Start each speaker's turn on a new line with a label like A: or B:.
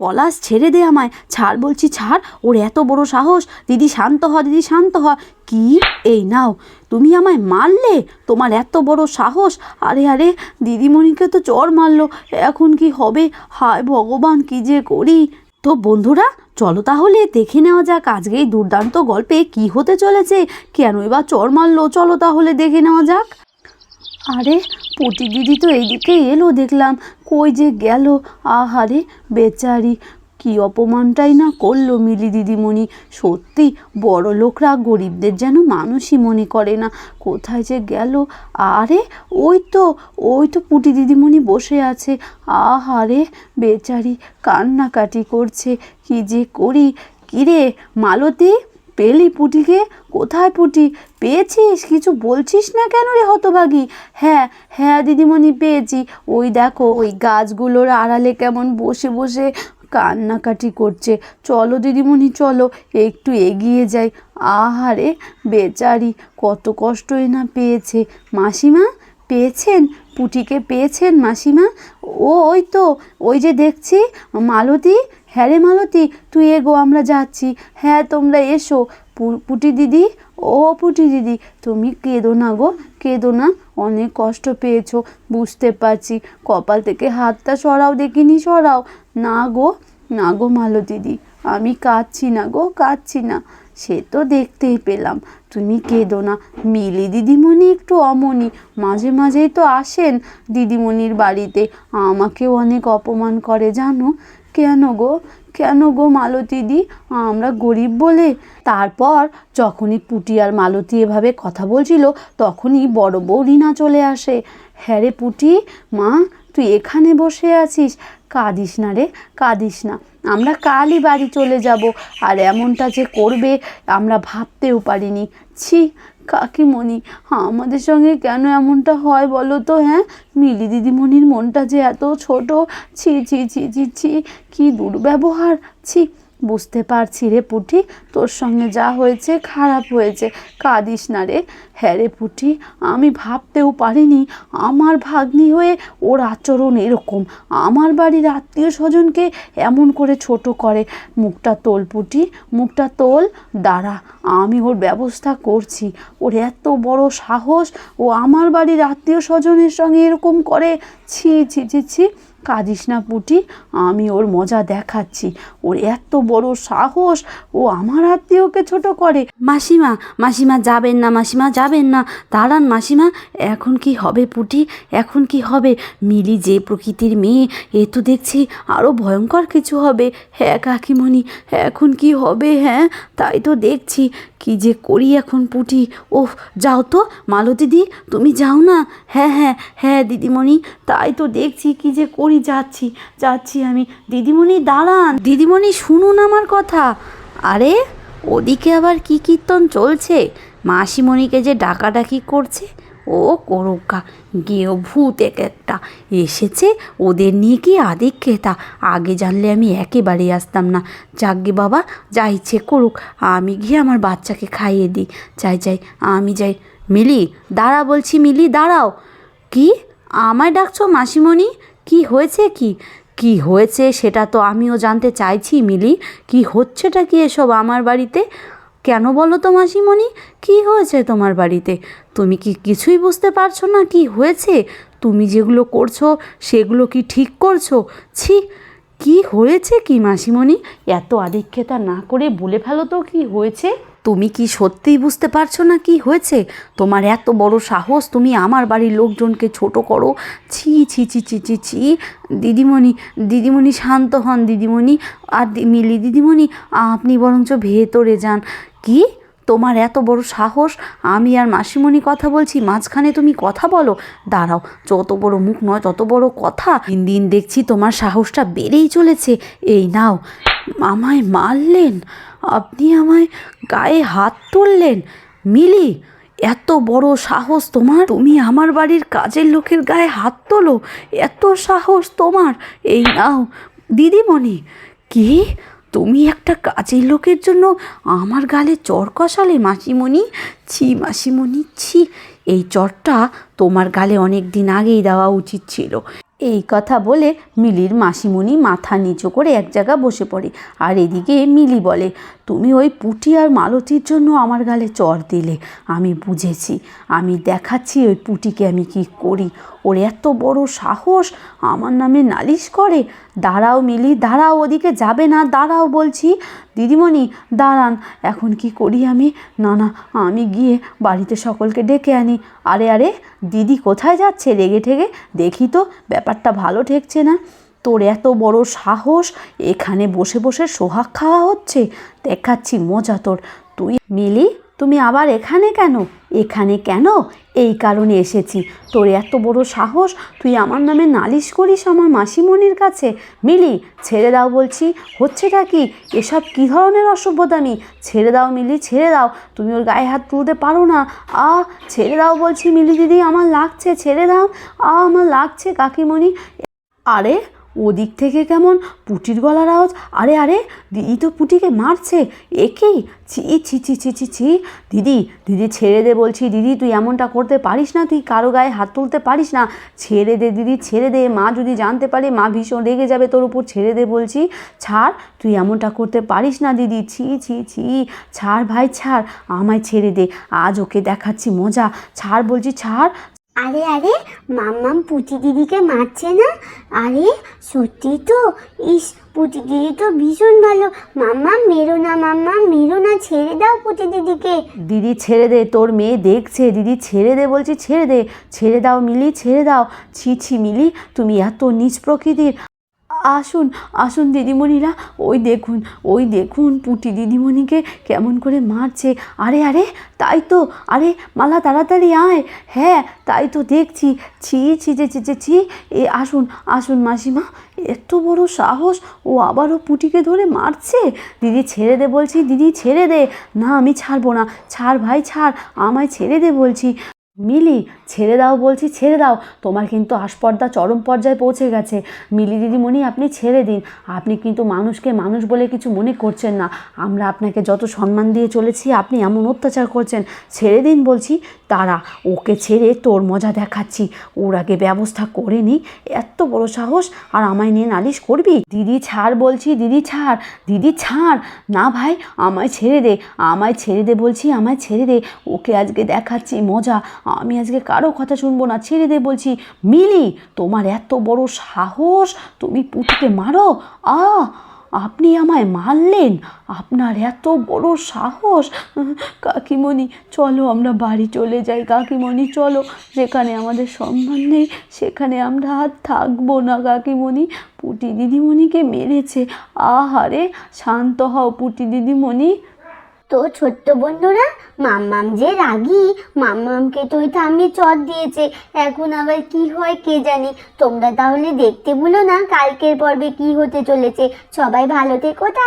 A: পলাশ ছেড়ে দে আমায়। ছাড় বলছি, ছাড়। ওর এত বড় সাহস। দিদি শান্ত হ, দিদি শান্ত হ। কি? এই নাও। তুমি আমায় মারলে? তোমার এত বড় সাহস। আরে আরে, দিদিমণিকে তো চর মারলো। এখন কি হবে? হায় ভগবান, কি যে করি? তো বন্ধুরা, চলো তাহলে দেখে নেওয়া যাক আজকে এই দুর্দান্ত গল্পে কি হতে চলেছে। কেন এবার চর মারলো? চলো তাহলে দেখে নেওয়া যাক। আরে পুটি দিদি তো এইদিকে এলো দেখলাম। কই যে গেল? আহারে, বেচারি, কি অপমানটাই না করল মিলি দিদিমণি। সত্যি, বড় লোকরা গরিবদের যেন মানুষই মনে করে না। কোথায় যে গেল? আরে, ওই তো ওই তো পুটি দিদিমণি বসে আছে। আহারে, বেচারি কান্নাকাটি করছে। কি যে করি? কিরে, মালতী? পেলি পুটিকে? কোথায় পুটি? পেয়েছিস? কিছু বলছিস না কেন রে হতভাগী? হ্যাঁ হ্যাঁ দিদিমণি, পেয়েছি। ওই দেখো, ওই গাছগুলোর আড়ালে কেমন বসে বসে কান্নাকাটি করছে। চলো দিদিমণি, চলো, একটু এগিয়ে যাই। আহারে, বেচারি, কত কষ্টই না পেয়েছে। মাসিমা, পেয়েছেন? পুটিকে পেয়েছেন মাসিমা? ও, ওই তো, ওই যে দেখছি, মালতী হ্যাঁ রে মালতী, তুই এগো, আমরা যাচ্ছি। হ্যাঁ তোমরা এসো। পুটি দিদি, ও পুটি দিদি, তুমি কেঁদো না গো, কেঁদো না। অনেক কষ্ট পেয়েছ, বুঝতে পারছি। কপাল থেকে হাতটা সরাও, দেখিনি সরাও। না গো না গো মালো দিদি, আমি কাঁদছি না গো, কাঁদছি না। সে তো দেখতেই পেলাম, তুমি কেঁদো না। মিলি দিদিমণি একটু অমনি, মাঝে মাঝেই তো আসেন দিদিমণির বাড়িতে। আমাকেও অনেক অপমান করে, জানো? কেন গো? কেন গো মালতী দি? আমরা গরিব বলে। তারপর যখনই পুটি আর মালতী এভাবে কথা বলছিল, তখনই বড় বউ রিনা চলে আসে। হ্যাঁ রে পুটি, মা, তুই এখানে বসে আছিস? কাঁদিস না রে, কাঁদিস না। আমরা কালই বাড়ি চলে যাব, আর এমনটা যে করবে আমরা ভাবতেও পারিনি। ছি কাকিমণি হ্যাঁ আমাদের সঙ্গে কেন এমনটা হয় বলো তো? হ্যাঁ মিলি দিদিমণির মনটা যে এত ছোট, ছি ছি ছি ছি ছি, কী দুর্ব্যবহার, ছি। বুঝতে পারছি রে পুটি তোর সঙ্গে যা হয়েছে খারাপ হয়েছে। কাঁদিস না রে। হ্যাঁ রে পুটি আমি ভাবতেও পারিনি আমার ভাগ্নি হয়ে ওর আচরণ এরকম। আমার বাড়ির আত্মীয় স্বজনকে এমন করে ছোট করে। মুখটা তোল পুটি মুখটা তোল, দাঁড়া, আমি ওর ব্যবস্থা করছি। ওর এত বড় সাহস ও আমার বাড়ির আত্মীয় স্বজনের সঙ্গে এরকম করে, ছি ছি ছি ছি। কাঁদিস না পুটি, আমি ওর মজা দেখাচ্ছি। ওর এত বড় সাহস, ও আমার আত্মীয়কে ছোট করে। মাসিমা মাসিমা যাবেন না, মাসিমা যাবেন না। দাঁড়ান মাসিমা, এখন কি হবে পুটি? এখন কি হবে? মিলি যে প্রকৃতির মেয়ে, এ তো দেখছি আরও ভয়ঙ্কর কিছু হবে। হ্যাঁ কাকিমণি, এখন কি হবে হ্যাঁ? তাই তো দেখছি। কি যে করি এখন পুটি? ওহ যাও তো। মালতীদি তুমি যাও না? হ্যাঁ হ্যাঁ হ্যাঁ দিদিমণি, তাই তো দেখছি। কি যে করি যাচ্ছি যাচ্ছি আমি। দিদিমণি, দাঁড়ান। দিদিমণি, শুনুন আমার কথা। আরে, ওদিকে আবার কি কীর্তন চলছে? মাসিমণিকে যে ডাকাডাকি করছে, ও করুকা গেও ভূত এক একটা এসেছে, ওদের নিয়ে কি আদিক্ষেতা আগে জানলে আমি একেবারেই আসতাম না। যাকগে বাবা, যা ইচ্ছে করুক, আমি গিয়ে আমার বাচ্চাকে খাইয়ে দিই। যাই যাই, আমি যাই। মিলি, দাঁড়া বলছি, মিলি, দাঁড়াও। কি? আমায় ডাকছো মাসিমণি? কি হয়েছে কি? কি হয়েছে সেটা তো আমিও জানতে চাইছি মিলি। কি হচ্ছেটা কি এসব আমার বাড়িতে? কেন বলো তো মাসিমণি? কি হয়েছে তোমার বাড়িতে? তুমি কি কিছুই বুঝতে পারছ না কি হয়েছে? তুমি যেগুলো করছ সেগুলো কি ঠিক করছ? ছি, কি হয়েছে কি মাসিমণি? এত আধিক্যতা না করে বলে ফেলো তো কি হয়েছে? তুমি কি সত্যিই বুঝতে পারছ না কি হয়েছে? তোমার এত বড় সাহস, তুমি আমার বাড়ির লোকজনকে ছোট করো। ছি ছি ছি ছি ছি ছি। দিদিমণি দিদিমণি শান্ত হন, দিদিমণি। আর মিলি, দিদিমণি, আপনি বরঞ্চ ভেতরে যান। কি? তোমার এত বড় সাহস? আমি আর মাসিমণি কথা বলছি, মাঝখানে তুমি কথা বলো। দাঁড়াও, যত বড় মুখ নয়, তত বড় কথা। দিন দিন দেখছি তোমার সাহসটা বেড়েই চলেছে। এই নাও। আমায় মারলেন? আপনি আমায় গায়ে হাত তুললেন? মিলি, এত বড় সাহস তোমার? তুমি আমার বাড়ির কাজের লোকের গায়ে হাত তোলো। এত সাহস তোমার। এই নাও, দিদিমণি। কি? তুমি একটা কাজের লোকের জন্য আমার গালে চর কষালে, মাসিমণি? ছি মাসিমণি, ছি। এই চরটা তোমার গালে অনেক দিন আগেই দেওয়া উচিত ছিল। এই কথা বলে মিলির মাসিমণি মাথা নিচু করে এক জায়গা বসে পড়ে। আর এদিকে মিলি বলে, তুমি ওই পুটি আর মালতির জন্য আমার গালে চর দিলে, আমি বুঝেছি। আমি দেখাচ্ছি ওই পুটিকে আমি কি করি। ওর এত বড় সাহস, আমার নামে নালিশ করে। দাঁড়াও মিলি, দাঁড়াও, ওদিকে যাবে না, দাঁড়াও বলছি। দিদিমণি, দাঁড়ান, এখন কি করি আমি? না না, আমি গিয়ে বাড়িতে সকলকে ডেকে আনি। আরে আরে, দিদি কোথায় যাচ্ছে? রেগে ঠেগে দেখি তো, ব্যাপারটা ভালো ঠেকছে না। তোর এত বড় সাহস, এখানে বসে বসে সোহাগ খাওয়া হচ্ছে? দেখাচ্ছি মজা তোর। তুই মিলি তুমি আবার এখানে কেন? এখানে কেন? এই কারণে এসেছি। তোর এত বড় সাহস, তুই আমার নামে নালিশ করিস আমার মাসিমণির কাছে। মিলি, ছেড়ে দাও বলছি। হচ্ছেটা কি? এসব কী ধরনের অসভ্যতামি? ছেড়ে দাও মিলি, ছেড়ে দাও। তুমি ওর গায়ে হাত তুলতে পারো না। আ, ছেড়ে দাও বলছি মিলি দিদি, আমার লাগছে, ছেড়ে দাও। আ, আমার লাগছে কাকিমণি। আরে ওদিক থেকে কেমন পুটির গলার আওয়াজ? আরে আরে, দিদি তো পুটিকে মারছে। একেই ছি ছি ছি ছি ছি ছি। দিদি দিদি ছেড়ে দে বলছি। দিদি, তুই এমনটা করতে পারিস না? তুই কারও গায়ে হাত তুলতে পারিস না? ছেড়ে দে দিদি, ছেড়ে দে। মা যদি জানতে পারে, মা ভীষণ রেগে যাবে তোর উপর। ছেড়ে দে বলছি। ছাড়, তুই এমনটা করতে পারিস না দিদি। ছি ছি ছি। ছাড় ভাই, ছাড়। আমায় ছেড়ে দে। আজ ওকে দেখাচ্ছি মজা। ছাড় বলছি, ছাড়।
B: আরে আরে, মাম্মাম পুটি দিদিকে মারছে না? আরে, সত্যি তো? ইস পুটি দিদি তো ভীষণ ভালো। মাম্মাম, মেরো না, মাম্মাম, মেরো না, ছেড়ে দাও পুটি দিদিকে।
A: দিদি ছেড়ে দে, তোর মেয়ে দেখছে। দিদি ছেড়ে দে, বলছি ছেড়ে দে। ছেড়ে দাও মিলি, ছেড়ে দাও। ছি ছি মিলি, তুমি এত নিজ প্রকৃতির। আসুন আসুন দিদিমণিরা, ওই দেখুন ওই দেখুন পুটি দিদিমণিকে কেমন করে মারছে। আরে আরে, তাই তো, আরে, মালা তাড়াতাড়ি আয়। হ্যাঁ তাই তো দেখছি। ছি ছি ছি ছি ছি এ, আসুন আসুন মাসিমা, এত বড় সাহস, ও আবারও পুটিকে ধরে মারছে? দিদি, ছেড়ে দে বলছি, দিদি, ছেড়ে দে। না, আমি ছাড়বো না। ছাড় ভাই, ছাড়, আমায় ছেড়ে দে বলছি। মিলি, ছেড়ে দাও বলছি, ছেড়ে দাও। তোমার কিন্তু আস্পর্দা চরম পর্যায়ে পৌঁছে গেছে। মিলি দিদিমণি, আপনি ছেড়ে দিন। আপনি কিন্তু মানুষকে মানুষ বলে কিছু মনে করছেন না। আমরা আপনাকে যত সম্মান দিয়ে চলেছি, আপনি এমন অত্যাচার করছেন। ছেড়ে দিন বলছি। তারা, ওকে ছেড়ে তোর মজা দেখাচ্ছি। ওর আগে ব্যবস্থা করে নি। এত বড় সাহস। আর আমায় নিয়ে নালিশ করবি? দিদি ছাড় বলছি, দিদি ছাড় দিদি ছাড়। না ভাই, আমায় ছেড়ে দে, আমায় ছেড়ে দে বলছি, আমায় ছেড়ে দে। ওকে আজকে দেখাচ্ছি মজা। আমি আজকে কারও কথা শুনব না। ছেড়ে দে বলছি, মিলি, তোমার এত বড় সাহস, তুমি পুটিকে মারো? আ আপনি আমায় মারলেন। আপনার এত বড় সাহস। কাকিমণি, চলো আমরা বাড়ি চলে যাই। কাকিমণি, চলো, যেখানে আমাদের সম্মান নেই, সেখানে আমরা আর থাকব না। কাকিমণি, পুটি দিদিমণিকে মেরেছে। আহারে, শান্ত হও পুটি দিদিমণি।
B: তো ছোট্ট বন্ধুরা, মাম্মাম যে রাগি, মাম্মামকে তো ওই থামিয়ে চট দিয়েছে। এখন আবার কি হয় কে জানি? তোমরা তাহলে দেখতে ভুলো না কালকের পর্বে কি হতে চলেছে। সবাই ভালো থেকো, টা